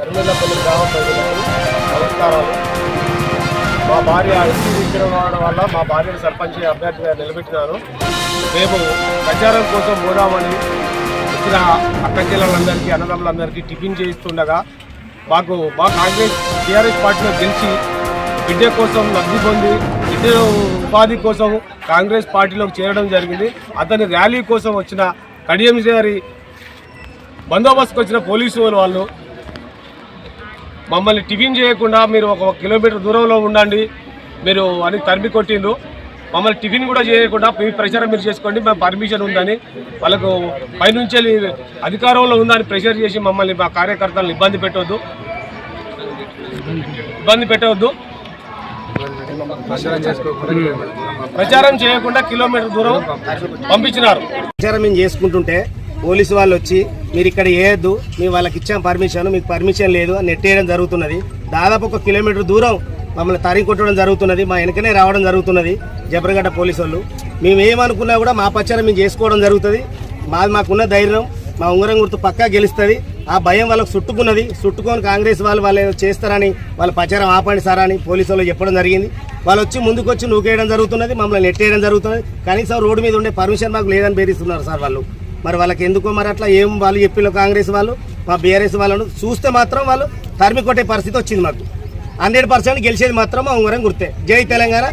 ధర్మేంద్రపల్లి గ్రామ ప్రజలకు నమస్కారాలు. మా భార్య ఎస్సీ విగ్రహం వల్ల మా భార్యను సర్పంచ్ అభ్యర్థిగా నిలబెట్టినాను మేము ప్రచారం కోసం పోదామని వచ్చిన అక్క చెల్లెలందరికీ అన్నదమ్ములందరికీ టిఫిన్ చేయిస్తుండగా మాకు మా కాంగ్రెస్ టీఆర్ఎస్ పార్టీలో గెలిచి బిడ్డ కోసం లబ్ధి పొంది బిడ్డ ఉపాధి కోసం కాంగ్రెస్ పార్టీలోకి చేరడం జరిగింది. అతని ర్యాలీ కోసం వచ్చిన కడియం గారి బందోబస్తుకు వచ్చిన పోలీసు వాళ్ళు మమ్మల్ని టిఫిన్ చేయకుండా మీరు ఒక కిలోమీటర్ దూరంలో ఉండండి. మీరు అని తరిమి కొట్టిండ్రు. మమ్మల్ని టిఫిన్ కూడా చేయకుండా మీ ప్రచారం మీరు చేసుకోండి మేము పర్మిషన్ ఉందని. వాళ్ళకు పైనుంచి అధికారంలో ఉందని ప్రెషర్ చేసి మమ్మల్ని మా కార్యకర్తలను ఇబ్బంది పెట్టవద్దు ఇబ్బంది పెట్టవద్దు ప్రచారం చేయకుండా కిలోమీటర్ దూరం పంపించినారు. ప్రచారం మేము చేసుకుంటుంటే పోలీసు వాళ్ళు వచ్చి మీరు ఇక్కడ వేయద్దు మేము వాళ్ళకి ఇచ్చాం పర్మిషన్ మీకు పర్మిషన్ లేదు అని నెట్టేయడం జరుగుతున్నది. దాదాపు ఒక కిలోమీటర్ దూరం మమ్మల్ని తరిగి కొట్టడం జరుగుతున్నది మా వెనకనే రావడం జరుగుతున్నది జబ్రగడ్డ పోలీసు వాళ్ళు మేము ఏమనుకున్నా కూడా మా ప్రచారం మేము చేసుకోవడం జరుగుతుంది. మాది మాకున్న ధైర్యం మా ఉంగరం గుర్తు పక్కా గెలుస్తుంది. ఆ భయం వాళ్ళకు చుట్టుకున్నది. చుట్టుకొని కాంగ్రెస్ వాళ్ళు వాళ్ళు చేస్తారని వాళ్ళ ప్రచారం ఆపండి సార్ అని పోలీసు వాళ్ళు చెప్పడం జరిగింది. వాళ్ళు వచ్చి ముందుకు వచ్చి నూకేయడం జరుగుతున్నది మమ్మల్ని నెట్టేయడం జరుగుతున్నది. కనీసం రోడ్డు మీద ఉండే పర్మిషన్ మాకు లేదని బెదిరిస్తున్నారు సార్ వాళ్ళు. మరి వాళ్ళకి ఎందుకో మరి అట్లా ఏం వాళ్ళు చెప్పిలో కాంగ్రెస్ వాళ్ళు మా బీఆర్ఎస్ వాళ్ళను చూస్తే మాత్రం వాళ్ళు తరిమి కొట్టే పరిస్థితి వచ్చింది మాకు. హండ్రెడ్ పర్సెంట్ గెలిచేది మాత్రం మా ఉంగరం గుర్తే. జై తెలంగాణ